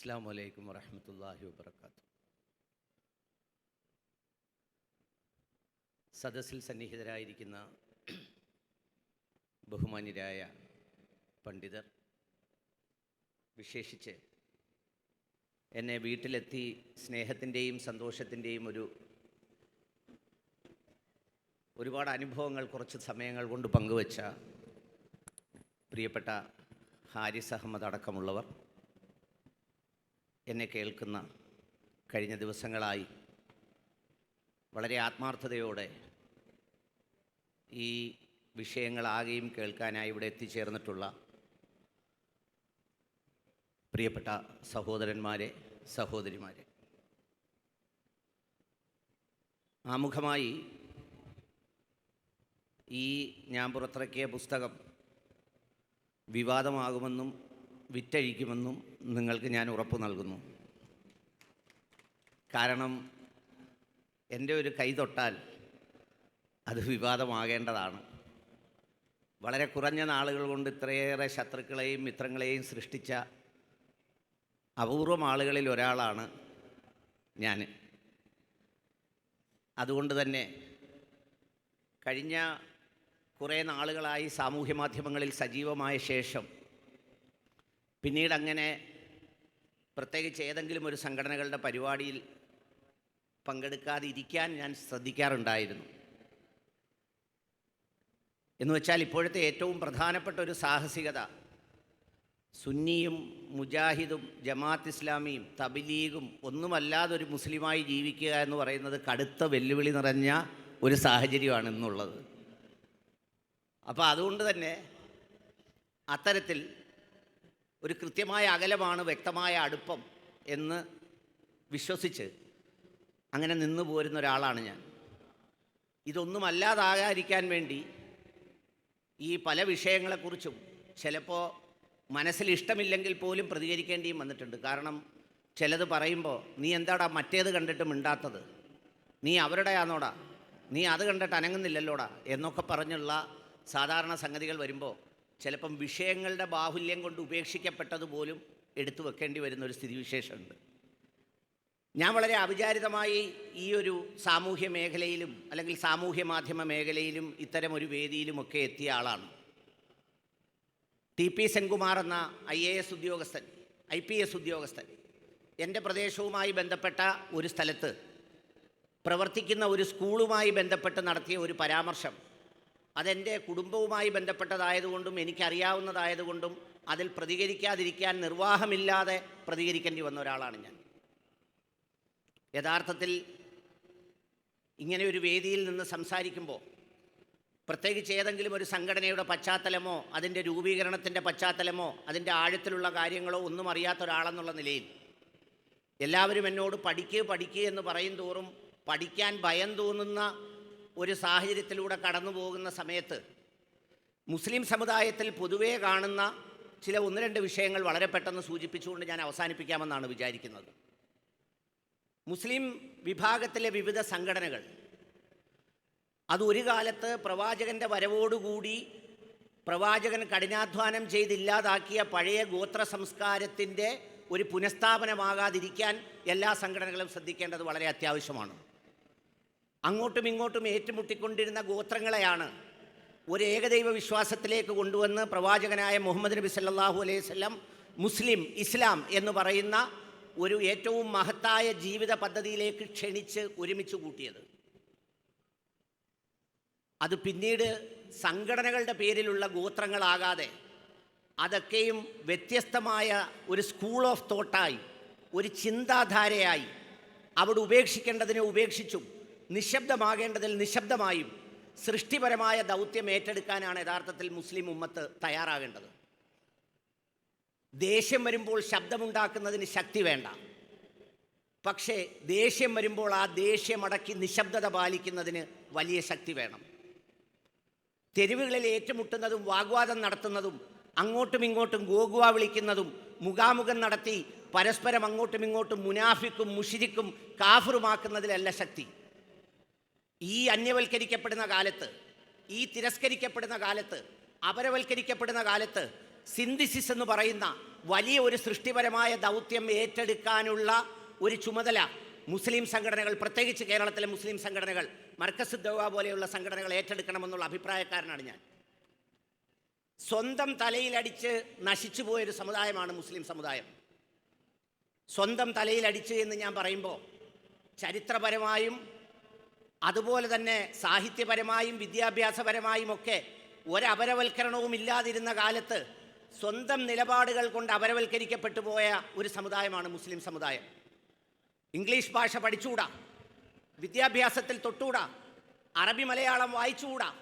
അസ്സാം വലൈക്കും വറഹമത്തല്ലാഹി വാത്തു സദസ്സിൽ സന്നിഹിതരായിരിക്കുന്ന ബഹുമാന്യരായ പണ്ഡിതർ വിശേഷിച്ച് എന്നെ വീട്ടിലെത്തി സ്നേഹത്തിന്റെയും സന്തോഷത്തിന്റെയും ഒരു ഒരുപാട് അനുഭവങ്ങൾ കുറച്ച് സമയങ്ങൾ കൊണ്ട് പങ്കുവച്ച പ്രിയപ്പെട്ട ഹാരിസ് അഹമ്മദ് അടക്കമുള്ളവർ എന്നെ കേൾക്കുന്ന കഴിഞ്ഞ ദിവസങ്ങളായി വളരെ ആത്മാർത്ഥതയോടെ ഈ വിഷയങ്ങളാകെയും കേൾക്കാനായി ഇവിടെ എത്തിച്ചേർന്നിട്ടുള്ള പ്രിയപ്പെട്ട സഹോദരന്മാരെ സഹോദരിമാരെ. ആമുഖമായി ഈ ഞാൻ പുറത്തിറക്കിയ പുസ്തകം വിവാദമാകുമെന്നും വിറ്റഴിക്കുമെന്നും നിങ്ങൾക്ക് ഞാൻ ഉറപ്പ് നൽകുന്നു. കാരണം എന്റെ ഒരു കൈ തൊട്ടാൽ അത് വിവാദമാകേണ്ടതാണ്. വളരെ കുറഞ്ഞ നാളുകൾ കൊണ്ട് ഇത്രയേറെ ശത്രുക്കളെയും മിത്രങ്ങളെയും സൃഷ്ടിച്ച അപൂർവം ആളുകളിൽ ഒരാളാണ് ഞാൻ. അതുകൊണ്ട് തന്നെ കഴിഞ്ഞ കുറേ നാളുകളായി സാമൂഹ്യ മാധ്യമങ്ങളിൽ സജീവമായ ശേഷം പിന്നീട് അങ്ങനെ പ്രത്യേകിച്ച് ഏതെങ്കിലും ഒരു സംഘടനകളുടെ പരിപാടിയിൽ പങ്കെടുക്കാതിരിക്കാൻ ഞാൻ ശ്രദ്ധിക്കാറുണ്ടായിരുന്നു. എന്ന് വെച്ചാൽ ഇപ്പോഴത്തെ ഏറ്റവും പ്രധാനപ്പെട്ട ഒരു സാഹസികത സുന്നിയും മുജാഹിദും ജമാഅത്ത് ഇസ്ലാമിയും തബിലീഗും ഒന്നുമല്ലാതെ ഒരു മുസ്ലിമായി ജീവിക്കുക എന്ന് പറയുന്നത് കടുത്ത വെല്ലുവിളി നിറഞ്ഞ ഒരു സാഹചര്യമാണ് ഇന്നുള്ളത്. അപ്പോൾ അതുകൊണ്ട് തന്നെ അത്തരത്തിൽ ഒരു കൃത്യമായ അകലമാണ് വ്യക്തമായ അടുപ്പം എന്ന് വിശ്വസിച്ച് അങ്ങനെ നിന്നു പോരുന്ന ഒരാളാണ് ഞാൻ. ഇതൊന്നും അല്ലാതാകാതിരിക്കാൻ വേണ്ടി ഈ പല വിഷയങ്ങളെക്കുറിച്ചും ചിലപ്പോൾ മനസ്സിൽ ഇഷ്ടമില്ലെങ്കിൽ പോലും പ്രതികരിക്കേണ്ടിയും വന്നിട്ടുണ്ട്. കാരണം ചിലത് പറയുമ്പോൾ നീ എന്താടാ മറ്റേത് കണ്ടിട്ട് മിണ്ടാത്തത്? നീ അവരുടെയാണോടാ നീ അത് കണ്ടിട്ട് അനങ്ങുന്നില്ലല്ലോടാ? എന്നൊക്കെ പറഞ്ഞുള്ള സാധാരണ സംഗതികൾ വരുമ്പോൾ ചിലപ്പം വിഷയങ്ങളുടെ ബാഹുല്യം കൊണ്ട് ഉപേക്ഷിക്കപ്പെട്ടതുപോലും എടുത്തു വെക്കേണ്ടി വരുന്ന ഒരു സ്ഥിതിവിശേഷമുണ്ട്. ഞാൻ വളരെ അവിചാരിതമായി ഈ ഒരു സാമൂഹ്യ മേഖലയിലും അല്ലെങ്കിൽ സാമൂഹ്യ മാധ്യമ മേഖലയിലും ഇത്തരം ഒരു വേദിയിലുമൊക്കെ എത്തിയ ആളാണ്. ടി പി സെൻകുമാർ എന്ന ഐ എ എസ് ഉദ്യോഗസ്ഥൻ ഐ പി എസ് ഉദ്യോഗസ്ഥൻ എന്റെ പ്രദേശവുമായി ബന്ധപ്പെട്ട ഒരു സ്ഥലത്ത് പ്രവർത്തിക്കുന്ന ഒരു സ്കൂളുമായി ബന്ധപ്പെട്ട് നടത്തിയ ഒരു പരാമർശം അതെന്റെ കുടുംബവുമായി ബന്ധപ്പെട്ടതായതുകൊണ്ടും എനിക്കറിയാവുന്നതായതുകൊണ്ടും അതിൽ പ്രതികരിക്കാതിരിക്കാൻ നിർവാഹമില്ലാതെ പ്രതികരിക്കേണ്ടി വന്ന ഒരാളാണ് ഞാൻ. യഥാർത്ഥത്തിൽ ഇങ്ങനെ ഒരു വേദിയിൽ നിന്ന് സംസാരിക്കുമ്പോൾ പ്രത്യേകിച്ച് ഏതെങ്കിലും ഒരു സംഘടനയുടെ പശ്ചാത്തലമോ അതിന്റെ രൂപീകരണത്തിന്റെ പശ്ചാത്തലമോ അതിന്റെ ആഴത്തിലുള്ള കാര്യങ്ങളോ ഒന്നും അറിയാത്ത ഒരാളെന്നുള്ള നിലയിൽ എല്ലാവരും എന്നോട് പഠിക്കുക പഠിക്കുക എന്ന് പറയും തോറും പഠിക്കാൻ ഭയം തോന്നുന്ന ഒരു സാഹചര്യത്തിലൂടെ കടന്നു പോകുന്ന സമയത്ത് മുസ്ലിം സമുദായത്തിൽ പൊതുവേ കാണുന്ന ചില ഒന്ന് രണ്ട് വിഷയങ്ങൾ വളരെ പെട്ടെന്ന് സൂചിപ്പിച്ചുകൊണ്ട് ഞാൻ അവസാനിപ്പിക്കാമെന്നാണ് വിചാരിക്കുന്നത്. മുസ്ലിം വിഭാഗത്തിലെ വിവിധ സംഘടനകൾ അത് ഒരു കാലത്ത് പ്രവാചകന്റെ വരവോടുകൂടി പ്രവാചകൻ കഠിനാധ്വാനം ചെയ്തില്ലാതാക്കിയ പഴയ ഗോത്ര സംസ്കാരത്തിന്റെ ഒരു പുനഃസ്ഥാപനമാകാതിരിക്കാൻ എല്ലാ സംഘടനകളും ശ്രദ്ധിക്കേണ്ടത് വളരെ അത്യാവശ്യമാണ്. അങ്ങോട്ടും ഇങ്ങോട്ടും ഏറ്റുമുട്ടിക്കൊണ്ടിരുന്ന ഗോത്രങ്ങളെയാണ് ഒരു ഏകദൈവ വിശ്വാസത്തിലേക്ക് കൊണ്ടുവന്ന് പ്രവാചകനായ മുഹമ്മദ് നബി സല്ലാഹു അലൈഹി വസല്ലം മുസ്ലിം ഇസ്ലാം എന്ന് പറയുന്ന ഒരു ഏറ്റവും മഹത്തായ ജീവിത പദ്ധതിയിലേക്ക് ക്ഷണിച്ച് ഒരുമിച്ച് കൂട്ടിയത്. അത് പിന്നീട് സംഘടനകളുടെ പേരിലുള്ള ഗോത്രങ്ങളാകാതെ അതൊക്കെയും വ്യത്യസ്തമായ ഒരു സ്കൂൾ ഓഫ് തോട്ടായി ഒരു ചിന്താധാരയായി അവിടെ ഉപേക്ഷിക്കേണ്ടതിനെ ഉപേക്ഷിച്ചും നിശബ്ദമാകേണ്ടതിൽ നിശബ്ദമായും സൃഷ്ടിപരമായ ദൗത്യം ഏറ്റെടുക്കാനാണ് യഥാർത്ഥത്തിൽ മുസ്ലിം ഉമ്മത്ത് തയ്യാറാകേണ്ടത്. ദേഷ്യം വരുമ്പോൾ ശബ്ദമുണ്ടാക്കുന്നതിന് ശക്തി വേണ്ട. പക്ഷേ ദേഷ്യം വരുമ്പോൾ ആ ദേഷ്യമടക്കി നിശബ്ദത പാലിക്കുന്നതിന് വലിയ ശക്തി വേണം. തെരുവുകളിൽ ഏറ്റുമുട്ടുന്നതും വാഗ്വാദം നടത്തുന്നതും അങ്ങോട്ടും ഇങ്ങോട്ടും ഗോകുവ വിളിക്കുന്നതും മുഖാമുഖം നടത്തി പരസ്പരം അങ്ങോട്ടും ഇങ്ങോട്ടും മുനാഫിക്കും മുഷിരിക്കും കാഫറുമാക്കുന്നതിലല്ല ശക്തി. ഈ അന്യവൽക്കരിക്കപ്പെടുന്ന കാലത്ത് ഈ തിരസ്കരിക്കപ്പെടുന്ന കാലത്ത് അപരവൽക്കരിക്കപ്പെടുന്ന കാലത്ത് സിന്തിസിസ് എന്ന് പറയുന്ന വലിയ ഒരു സൃഷ്ടിപരമായ ദൗത്യം ഏറ്റെടുക്കാനുള്ള ഒരു ചുമതല മുസ്ലിം സംഘടനകൾ പ്രത്യേകിച്ച് കേരളത്തിലെ മുസ്ലിം സംഘടനകൾ മർക്കസ് ദൗവ പോലെയുള്ള സംഘടനകൾ ഏറ്റെടുക്കണമെന്നുള്ള അഭിപ്രായക്കാരനാണ് ഞാൻ. സ്വന്തം തലയിലടിച്ച് നശിച്ചു പോയൊരു സമുദായമാണ് മുസ്ലിം സമുദായം. സ്വന്തം തലയിലടിച്ച് എന്ന് ഞാൻ പറയുമ്പോൾ ചരിത്രപരമായും അതുപോലെ തന്നെ സാഹിത്യപരമായും വിദ്യാഭ്യാസപരമായും ഒക്കെ ഒരപരവൽക്കരണവും ഇല്ലാതിരുന്ന കാലത്ത് സ്വന്തം നിലപാടുകൾ കൊണ്ട് അപരവൽക്കരിക്കപ്പെട്ടു പോയ ഒരു സമുദായമാണ് മുസ്ലിം സമുദായം. ഇംഗ്ലീഷ് ഭാഷ പഠിച്ചുകൂടാ? വിദ്യാഭ്യാസത്തിൽ തൊട്ടുകൂടാ? അറബി മലയാളം വായിച്ചുകൂടാ?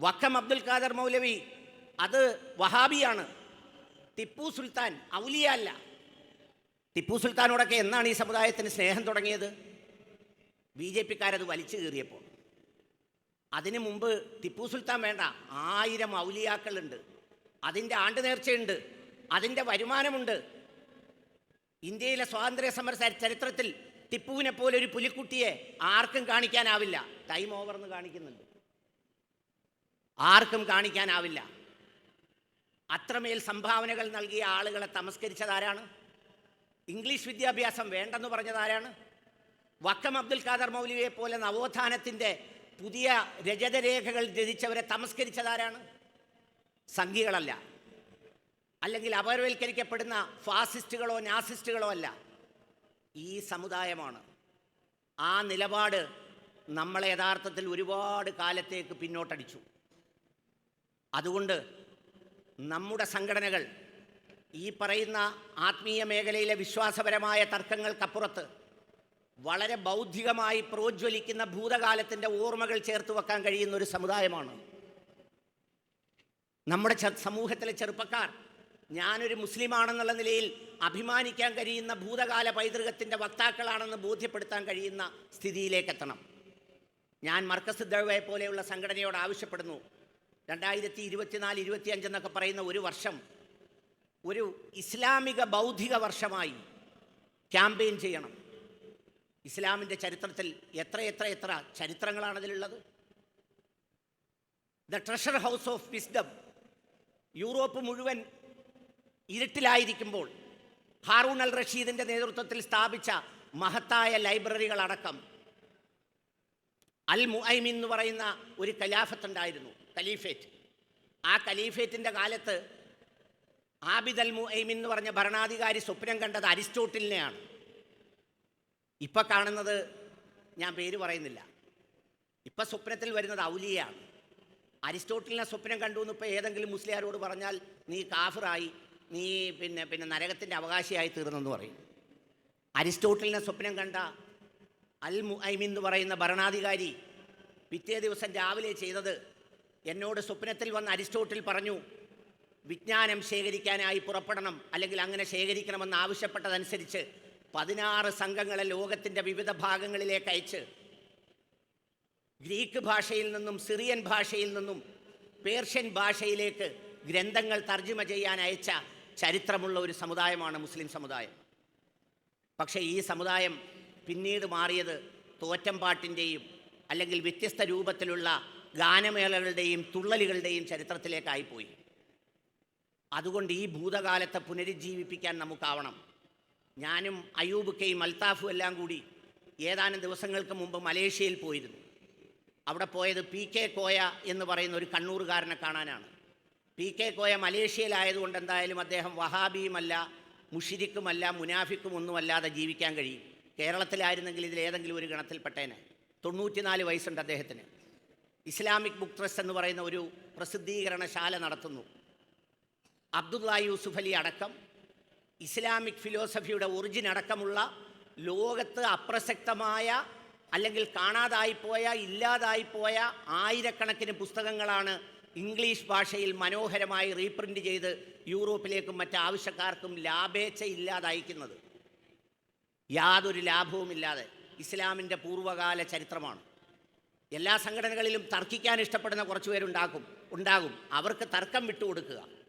വക്കം അബ്ദുൽ ഖാദർ മൗലവി അത് വഹാബിയാണ്. ടിപ്പു സുൽത്താൻ ഔലിയ അല്ല. ടിപ്പു സുൽത്താനോടൊക്കെ എന്നാണ് ഈ സമുദായത്തിന് സ്നേഹം തുടങ്ങിയത്? ബി ജെ പിക്കാരത് വലിച്ചു കീറിയപ്പോൾ. അതിനു മുമ്പ് ടിപ്പു സുൽത്താൻ വേണ്ട ആയിരം ഔലിയാക്കളുണ്ട്. അതിന്റെ ആണ്ട് നേർച്ചയുണ്ട്. അതിന്റെ വരുമാനമുണ്ട്. ഇന്ത്യയിലെ സ്വാതന്ത്ര്യ സമര ചരിത്രത്തിൽ ടിപ്പുവിനെ പോലെ ഒരു പുലിക്കുട്ടിയെ ആർക്കും കാണിക്കാനാവില്ല. ടൈം ഓവർ എന്ന് കാണിക്കുന്നുണ്ട്. ആർക്കും കാണിക്കാനാവില്ല. അത്രമേൽ സംഭാവനകൾ നൽകിയ ആളുകളെ തമസ്കരിച്ചതാരാണ്? ഇംഗ്ലീഷ് വിദ്യാഭ്യാസം വേണ്ടെന്ന് പറഞ്ഞതാരാണ്? വക്കം അബ്ദുൽ ഖാദർ മൗലവിയെ പോലെ നവോത്ഥാനത്തിന്റെ പുതിയ രജതരേഖകൾ രചിച്ചവരെ തമസ്കരിച്ചതാരാണ് സംഘികളല്ല. അല്ലെങ്കിൽ അപരവൽക്കരിക്കപ്പെടുന്ന ഫാസിസ്റ്റുകളോ നാസിസ്റ്റുകളോ അല്ല. ഈ സമുദായമാണ്. ആ നിലപാട് നമ്മളെ യഥാർത്ഥത്തിൽ ഒരുപാട് കാലത്തേക്ക് പിന്നോട്ടടിച്ചു. അതുകൊണ്ട് നമ്മുടെ സംഘടനകൾ ഈ പറയുന്ന ആത്മീയ മേഖലയിലെ വിശ്വാസപരമായ തർക്കങ്ങൾക്കപ്പുറത്ത് വളരെ ബൗദ്ധികമായി പ്രോജ്വലിക്കുന്ന ഭൂതകാലത്തിന്റെ ഓർമ്മകൾ ചേർത്ത് വെക്കാൻ കഴിയുന്ന ഒരു സമുദായമാണ്. നമ്മുടെ സമൂഹത്തിലെ ചെറുപ്പക്കാർ ഞാനൊരു മുസ്ലിമാണെന്നുള്ള നിലയിൽ അഭിമാനിക്കാൻ കഴിയുന്ന ഭൂതകാല പൈതൃകത്തിന്റെ വക്താക്കളാണെന്ന് ബോധ്യപ്പെടുത്താൻ കഴിയുന്ന സ്ഥിതിയിലേക്ക് എത്തണം ഞാൻ മർക്കസ് ദവയെ പോലെയുള്ള സംഘടനയോട് ആവശ്യപ്പെടുന്നു. രണ്ടായിരത്തി ഇരുപത്തിനാല് ഇരുപത്തിയഞ്ച് എന്നൊക്കെ പറയുന്ന ഒരു വർഷം ഒരു ഇസ്ലാമിക ബൗദ്ധിക വർഷമായി ക്യാമ്പയിൻ ചെയ്യണം. ഇസ്ലാമിന്റെ ചരിത്രത്തിൽ എത്ര എത്ര എത്ര ചരിത്രങ്ങളാണ് അതിലുള്ളത്? The treasure house of wisdom Europe മുഴുവൻ ഇരുട്ടിലായിരിക്കുമ്പോൾ ഹാറൂൺ അൽ റഷീദിന്റെ നേതൃത്വത്തിൽ സ്ഥാപിച്ച മഹത്തായ ലൈബ്രറികളടക്കം അൽ മുഐമിൻ എന്ന് പറയുന്ന ഒരു കലാഫത്ത് ഉണ്ടായിരുന്നു കലീഫേറ്റ്. ആ കലീഫേറ്റിന്റെ കാലത്ത് ആബിദ് അൽ മുഐമിൻ എന്ന് പറഞ്ഞ ഭരണാധികാരി സ്വപ്നം കണ്ടത് അരിസ്റ്റോട്ടിലിനെയാണ്. ഇപ്പം കാണുന്നത് ഞാൻ പേര് പറയുന്നില്ല. ഇപ്പം സ്വപ്നത്തിൽ വരുന്നത് ഔലിയാണ്. അരിസ്റ്റോട്ടലിനെ സ്വപ്നം കണ്ടു എന്ന് ഇപ്പോൾ ഏതെങ്കിലും മുസ്ലിയാരോട് പറഞ്ഞാൽ നീ കാഫിറായി നീ പിന്നെ പിന്നെ നരകത്തിന്റെ അവകാശിയായി തീർന്നെന്ന് പറയും. അരിസ്റ്റോട്ടലിനെ സ്വപ്നം കണ്ട അൽ മുഐമിൻ എന്ന് പറയുന്ന ഭരണാധികാരി പിറ്റേ ദിവസം രാവിലെ ചെയ്തത് എന്നോട് സ്വപ്നത്തിൽ വന്ന അരിസ്റ്റോട്ടിൽ പറഞ്ഞു വിജ്ഞാനം ശേഖരിക്കാനായി പുറപ്പെടണം അല്ലെങ്കിൽ അങ്ങനെ ശേഖരിക്കണമെന്ന് ആവശ്യപ്പെട്ടതനുസരിച്ച് പതിനാറ് സംഘങ്ങളെ ലോകത്തിന്റെ വിവിധ ഭാഗങ്ങളിലേക്ക് അയച്ച് ഗ്രീക്ക് ഭാഷയിൽ നിന്നും സിറിയൻ ഭാഷയിൽ നിന്നും പേർഷ്യൻ ഭാഷയിലേക്ക് ഗ്രന്ഥങ്ങൾ തർജമ ചെയ്യാൻ അയച്ച ചരിത്രമുള്ള ഒരു സമുദായമാണ് മുസ്ലിം സമുദായം. പക്ഷേ ഈ സമുദായം പിന്നീട് മാറിയത് തോറ്റമ്പാട്ടിന്റെയും അല്ലെങ്കിൽ വ്യത്യസ്ത രൂപത്തിലുള്ള ഗാനമേളകളുടെയും തുള്ളലുകളുടെയും ചരിത്രത്തിലേക്കായിപ്പോയി. അതുകൊണ്ട് ഈ ഭൂതകാലത്തെ പുനരുജ്ജീവിപ്പിക്കാൻ നമുക്കാവണം. ഞാനും അയൂബ് കെയും അൽത്താഫും എല്ലാം കൂടി ഏതാനും ദിവസങ്ങൾക്ക് മുമ്പ് മലേഷ്യയിൽ പോയിരുന്നു. അവിടെ പോയത് പി കെ കോയ എന്ന് പറയുന്ന ഒരു കണ്ണൂറുകാരനെ കാണാനാണ്. പി കെ കോയ മലേഷ്യയിലായതുകൊണ്ട് എന്തായാലും അദ്ദേഹം വഹാബിയുമല്ല മുഷിരിക്കുമല്ല മുനാഫിക്കും ഒന്നുമല്ലാതെ ജീവിക്കാൻ കഴിയും. കേരളത്തിലായിരുന്നെങ്കിൽ ഇതിൽ ഏതെങ്കിലും ഒരു ഗണത്തിൽപ്പെട്ടേനെ. തൊണ്ണൂറ്റിനാല് വയസ്സുണ്ട് അദ്ദേഹത്തിന്. ഇസ്ലാമിക് ബുക്ക് ട്രസ്റ്റ് എന്ന് പറയുന്ന ഒരു പ്രസിദ്ധീകരണശാല നടത്തുന്നു. അബ്ദുള്ള യൂസുഫ് അലി അടക്കം ഇസ്ലാമിക് ഫിലോസഫിയുടെ ഒറിജിൻ അടക്കമുള്ള ലോകത്ത് അപ്രസക്തമായ അല്ലെങ്കിൽ കാണാതായിപ്പോയ ഇല്ലാതായിപ്പോയ ആയിരക്കണക്കിന് പുസ്തകങ്ങളാണ് ഇംഗ്ലീഷ് ഭാഷയിൽ മനോഹരമായി റീപ്രിന്റ് ചെയ്ത് യൂറോപ്പിലേക്കും മറ്റ് ആവശ്യക്കാർക്കും ലാഭേച്ഛ ഇല്ലാതയക്കുന്നത് യാതൊരു ലാഭവുമില്ലാതെ ഇസ്ലാമിന്റെ പൂർവകാല ചരിത്രമാണ്. എല്ലാ സംഘടനകളിലും തർക്കിക്കാൻ ഇഷ്ടപ്പെടുന്ന കുറച്ച് പേരുണ്ടാക്കും ഉണ്ടാകും. അവർക്ക് തർക്കം വിട്ടുകൊടുക്കുക.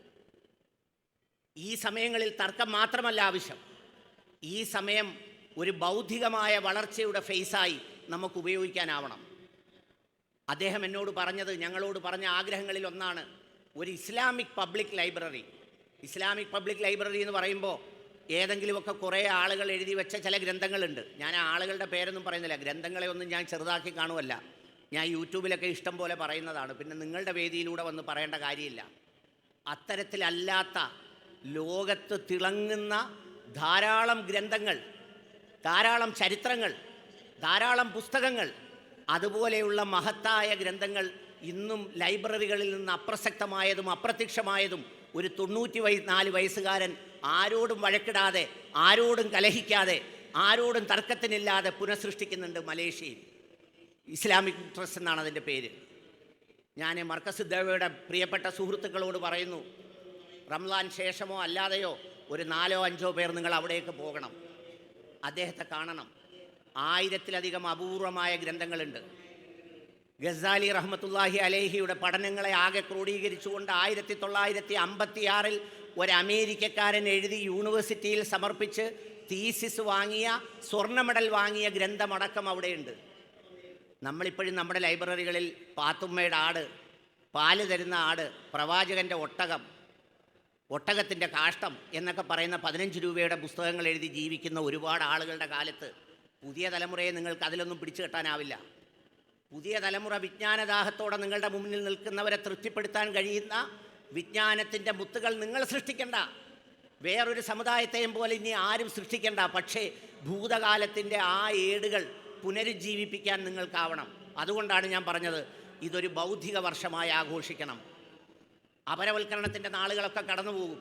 ഈ സമയങ്ങളിൽ തർക്കം മാത്രമല്ല ആവശ്യം. ഈ സമയം ഒരു ബൗദ്ധികമായ വളർച്ചയുടെ ഫേസായി നമുക്ക് ഉപയോഗിക്കാനാവണം. അദ്ദേഹം എന്നോട് പറഞ്ഞത് ഞങ്ങളോട് പറഞ്ഞ ആഗ്രഹങ്ങളിൽ ഒന്നാണ് ഒരു Islamic public library. Islamic public library എന്ന് പറയുമ്പോൾ ഏതെങ്കിലുമൊക്കെ കുറേ ആളുകൾ എഴുതി വെച്ച ചില ഗ്രന്ഥങ്ങളുണ്ട്. ഞാൻ ആ ആളുകളുടെ പേരൊന്നും പറയുന്നില്ല. ഗ്രന്ഥങ്ങളെ ഒന്നും ഞാൻ ചെറുതാക്കി കാണുമല്ല ഞാൻ യൂട്യൂബിലൊക്കെ ഇഷ്ടം പോലെ പറയുന്നതാണ്. പിന്നെ നിങ്ങളുടെ വേദിയിലൂടെ വന്ന് പറയേണ്ട കാര്യമില്ല. അത്തരത്തിലല്ലാത്ത ലോകത്ത് തിളങ്ങുന്ന ധാരാളം ഗ്രന്ഥങ്ങൾ ധാരാളം ചരിത്രങ്ങൾ ധാരാളം പുസ്തകങ്ങൾ അതുപോലെയുള്ള മഹത്തായ ഗ്രന്ഥങ്ങൾ ഇന്നും ലൈബ്രറികളിൽ നിന്ന് അപ്രസക്തമായതും അപ്രത്യക്ഷമായതും ഒരു തൊണ്ണൂറ്റി വയ നാല് വയസ്സുകാരൻ ആരോടും വഴക്കിടാതെ ആരോടും കലഹിക്കാതെ ആരോടും തർക്കത്തിനില്ലാതെ പുനഃസൃഷ്ടിക്കുന്നുണ്ട് മലേഷ്യയിൽ. ഇസ്ലാമിക് ട്രസ്റ്റ് എന്നാണ് അതിന്റെ പേര്. ഞാൻ മർക്കസ് ദേവയുടെ പ്രിയപ്പെട്ട സുഹൃത്തുക്കളോട് പറയുന്നു റംലാൻ ശേഷമോ അല്ലാതെയോ ഒരു നാലോ അഞ്ചോ പേർ നിങ്ങൾ അവിടേക്ക് പോകണം. അദ്ദേഹത്തെ കാണണം. ആയിരത്തിലധികം അപൂർവമായ ഗ്രന്ഥങ്ങളുണ്ട്. ഗസാലി റഹ്മത്തുല്ലാഹി അലേഹിയുടെ പഠനങ്ങളെ ആകെ ക്രോഡീകരിച്ചുകൊണ്ട് ആയിരത്തി തൊള്ളായിരത്തി അമ്പത്തിയാറിൽ ഒരു അമേരിക്കക്കാരൻ എഴുതി യൂണിവേഴ്സിറ്റിയിൽ സമർപ്പിച്ച് തീസിസ് വാങ്ങിയ സ്വർണ മെഡൽ വാങ്ങിയ ഗ്രന്ഥമടക്കം അവിടെയുണ്ട്. നമ്മളിപ്പോഴും നമ്മുടെ ലൈബ്രറികളിൽ പാത്തുമ്മയുടെ ആട് പാൽ തരുന്ന ആട് പ്രവാചകന്റെ ഒട്ടകം ഒട്ടകത്തിന്റെ കാഷ്ടം എന്നൊക്കെ പറയുന്ന പതിനഞ്ച് രൂപയുടെ പുസ്തകങ്ങൾ എഴുതി ജീവിക്കുന്ന ഒരുപാട് ആളുകളുടെ കാലത്ത് പുതിയ തലമുറയെ നിങ്ങൾക്ക് അതിലൊന്നും പിടിച്ചു കെട്ടാനാവില്ല. പുതിയ തലമുറ വിജ്ഞാനദാഹത്തോടെ നിങ്ങളുടെ മുന്നിൽ നിൽക്കുന്നവരെ തൃപ്തിപ്പെടുത്താൻ കഴിയുന്ന വിജ്ഞാനത്തിന്റെ മുത്തുകൾ നിങ്ങൾ സൃഷ്ടിക്കേണ്ട. വേറൊരു സമുദായത്തെയും പോലെ ഇനി ആരും സൃഷ്ടിക്കേണ്ട. പക്ഷേ ഭൂതകാലത്തിന്റെ ആ ഏടുകൾ പുനരുജ്ജീവിപ്പിക്കാൻ നിങ്ങൾക്കാവണം. അതുകൊണ്ടാണ് ഞാൻ പറഞ്ഞത് ഇതൊരു ബൗദ്ധിക വർഷമായി ആഘോഷിക്കണം. അപരവൽക്കരണത്തിന്റെ നാളുകളൊക്കെ കടന്നു പോകും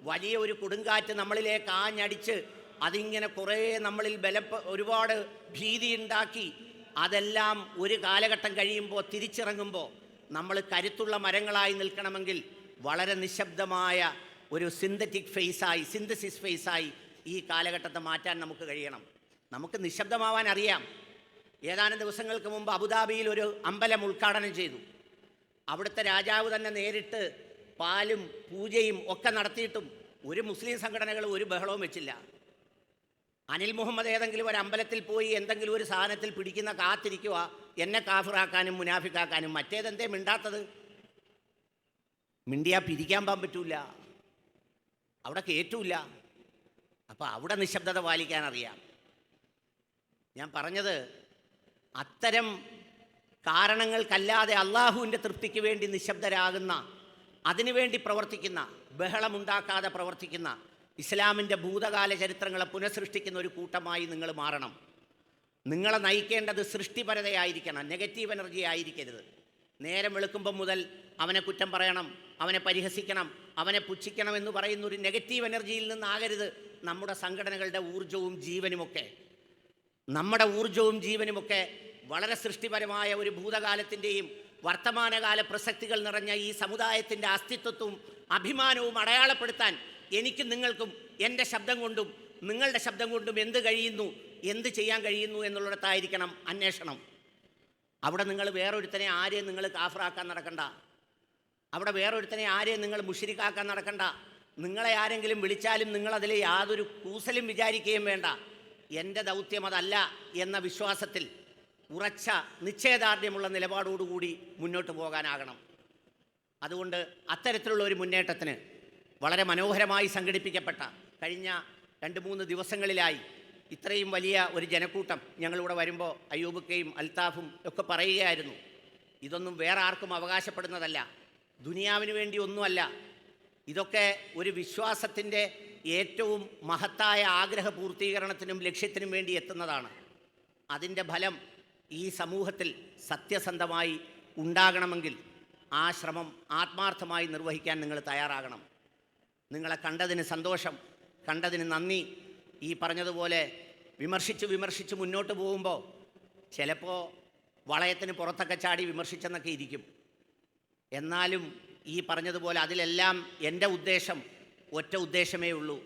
വലിയ ഒരു കൊടുങ്കാറ്റ് നമ്മളിലേക്ക് ആഞ്ഞടിച്ച് അതിങ്ങനെ കുറേ നമ്മളിൽ ബലപ്പ ഒരുപാട് ഭീതി ഉണ്ടാക്കി അതെല്ലാം ഒരു കാലഘട്ടം കഴിയുമ്പോൾ തിരിച്ചിറങ്ങുമ്പോൾ നമ്മൾ കരുത്തുള്ള മരങ്ങളായി നിൽക്കണമെങ്കിൽ വളരെ നിശബ്ദമായ ഒരു സിന്തറ്റിക് ഫേസായി സിന്തസിസ് ഫേസായി ഈ കാലഘട്ടത്തെ മാറ്റാൻ നമുക്ക് കഴിയണം. നമുക്ക് നിശബ്ദമാവാൻ അറിയാം. ഏതാനും ദിവസങ്ങൾക്ക് മുമ്പ് അബുദാബിയിൽ ഒരു അമ്പലം ഉദ്ഘാടനം ചെയ്തു. അവിടുത്തെ രാജാവ് തന്നെ നേരിട്ട് പാലും പൂജയും ഒക്കെ നടത്തിയിട്ടും ഒരു മുസ്ലിം സംഘടനകൾ ഒരു ബഹളവും വെച്ചില്ല. അനിൽ മുഹമ്മദ് ഏതെങ്കിലും ഒരു അമ്പലത്തിൽ പോയി എന്തെങ്കിലും ഒരു സാധനത്തിൽ പിടിക്കുന്ന കാത്തിരിക്കുക എന്നെ കാഫിറാക്കാനും മുനാഫിക്കാക്കാനും മറ്റേതെന്തേ മിണ്ടാത്തത്? മിണ്ടിയാ പിരിക്കാൻ പോകാൻ പറ്റൂല. അവിടെ കേറ്റൂല അപ്പോൾ അവിടെ നിശബ്ദത പാലിക്കാൻ അറിയാം. ഞാൻ പറഞ്ഞത് അത്തരം കാരണങ്ങൾക്കല്ലാതെ അള്ളാഹുവിന്റെ തൃപ്തിക്ക് വേണ്ടി നിശബ്ദരാകുന്ന അതിനുവേണ്ടി പ്രവർത്തിക്കുന്ന ബഹളമുണ്ടാക്കാതെ പ്രവർത്തിക്കുന്ന ഇസ്ലാമിന്റെ ഭൂതകാല ചരിത്രങ്ങളെ പുനഃസൃഷ്ടിക്കുന്ന ഒരു കൂട്ടമായി നിങ്ങൾ മാറണം. നിങ്ങളെ നയിക്കേണ്ടത് സൃഷ്ടിപരതയായിരിക്കണം നെഗറ്റീവ് എനർജി ആയിരിക്കരുത്. നേരം വെളുക്കുമ്പം മുതൽ അവനെ കുറ്റം പറയണം അവനെ പരിഹസിക്കണം അവനെ പുച്ഛിക്കണം എന്ന് പറയുന്ന ഒരു നെഗറ്റീവ് എനർജിയിൽ നിന്നാകരുത് നമ്മുടെ സംഘടനകളുടെ ഊർജവും ജീവനുമൊക്കെ. നമ്മുടെ ഊർജവും ജീവനുമൊക്കെ വളരെ സൃഷ്ടിപരമായ ഒരു ഭൂതകാലത്തിന്റെയും വർത്തമാനകാല പ്രസക്തികൾ നിറഞ്ഞ ഈ സമുദായത്തിന്റെ അസ്തിത്വവും അഭിമാനവും അടയാളപ്പെടുത്താൻ എനിക്കും നിങ്ങൾക്കും എന്റെ ശബ്ദം കൊണ്ടും നിങ്ങളുടെ ശബ്ദം കൊണ്ടും എന്ത് കഴിയുന്നു എന്ത് ചെയ്യാൻ കഴിയുന്നു എന്നുള്ളിടത്തായിരിക്കണം അന്വേഷണം. അവിടെ നിങ്ങൾ വേറൊരുത്തനെ ആരെയും നിങ്ങൾ കാഫറാക്കാൻ നടക്കണ്ട. അവിടെ വേറൊരുത്തനെ ആരെയും നിങ്ങൾ മുഷിരിക്കാക്കാൻ നടക്കണ്ട. നിങ്ങളെ ആരെങ്കിലും വിളിച്ചാലും നിങ്ങളതിൽ യാതൊരു കൂസലും വിചാരിക്കുകയും വേണ്ട. എന്റെ ദൗത്യം അതല്ല എന്ന വിശ്വാസത്തിൽ ഉറച്ച നിശ്ചയദാർഢ്യമുള്ള നിലപാടോടുകൂടി മുന്നോട്ട് പോകാനാകണം. അതുകൊണ്ട് അത്തരത്തിലുള്ള ഒരു മുന്നേറ്റത്തിന് വളരെ മനോഹരമായി സംഘടിപ്പിക്കപ്പെട്ട കഴിഞ്ഞ രണ്ട് മൂന്ന് ദിവസങ്ങളിലായി ഇത്രയും വലിയ ഒരു ജനക്കൂട്ടം ഞങ്ങളിവിടെ വരുമ്പോൾ അയ്യൂബക്കയും അൽത്താഫും ഒക്കെ പറയുകയായിരുന്നു. ഇതൊന്നും വേറെ ആർക്കും അവകാശപ്പെടുന്നതല്ല. ദുനിയാവിന് വേണ്ടി ഒന്നുമല്ല. ഇതൊക്കെ ഒരു വിശ്വാസത്തിന്റെ ഏറ്റവും മഹത്തായ ആഗ്രഹ പൂർത്തീകരണത്തിനും ലക്ഷ്യത്തിനും വേണ്ടി എത്തുന്നതാണ്. അതിന്റെ ഫലം ഈ സമൂഹത്തിൽ സത്യസന്ധമായി ഉണ്ടാകണമെങ്കിൽ ആ ശ്രമം ആത്മാർത്ഥമായി നിർവഹിക്കാൻ നിങ്ങൾ തയ്യാറാകണം. നിങ്ങളെ കണ്ടതിന് സന്തോഷം കണ്ടതിന് നന്ദി. ഈ പറഞ്ഞതുപോലെ വിമർശിച്ച് വിമർശിച്ച് മുന്നോട്ട് പോകുമ്പോൾ ചിലപ്പോൾ വളയത്തിന് പുറത്തൊക്കെ ചാടി വിമർശിച്ചെന്നൊക്കെ ഇരിക്കും. എന്നാലും ഈ പറഞ്ഞതുപോലെ അതിലെല്ലാം എന്റെ ഉദ്ദേശം ഒറ്റ ഉദ്ദേശമേ ഉള്ളൂ.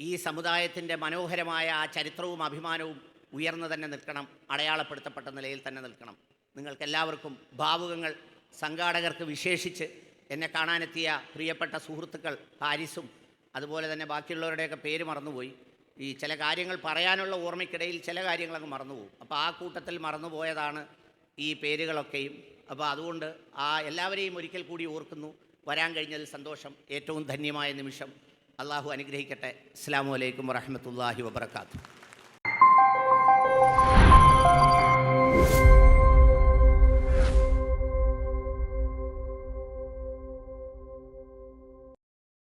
ഈ സമുദായത്തിന്റെ മനോഹരമായ ആ ചരിത്രവും അഭിമാനവും ഉയർന്നു തന്നെ നിൽക്കണം അടയാളപ്പെടുത്തപ്പെട്ട നിലയിൽ തന്നെ നിൽക്കണം. നിങ്ങൾക്കെല്ലാവർക്കും ഭാവുകങ്ങൾ സംഘാടകർക്ക് വിശേഷിച്ച് എന്നെ കാണാനെത്തിയ പ്രിയപ്പെട്ട സുഹൃത്തുക്കൾ ഹാരിസും അതുപോലെ തന്നെ ബാക്കിയുള്ളവരുടെയൊക്കെ പേര് മറന്നുപോയി. ഈ ചില കാര്യങ്ങൾ പറയാനുള്ള ഓർമ്മയ്ക്കിടയിൽ ചില കാര്യങ്ങൾ അങ്ങ് മറന്നുപോകും. അപ്പോൾ ആ കൂട്ടത്തിൽ മറന്നുപോയതാണ് ഈ പേരുകളൊക്കെയും. അപ്പോൾ അതുകൊണ്ട് ആ എല്ലാവരെയും ഒരിക്കൽ കൂടി ഓർക്കുന്നു. വരാൻ കഴിഞ്ഞതിൽ സന്തോഷം. ഏറ്റവും ധന്യമായ നിമിഷം. അള്ളാഹു അനുഗ്രഹിക്കട്ടെ. അസ്സാം വലൈക്കും വറഹമത്തല്ലാഹി വബർക്കാത്തു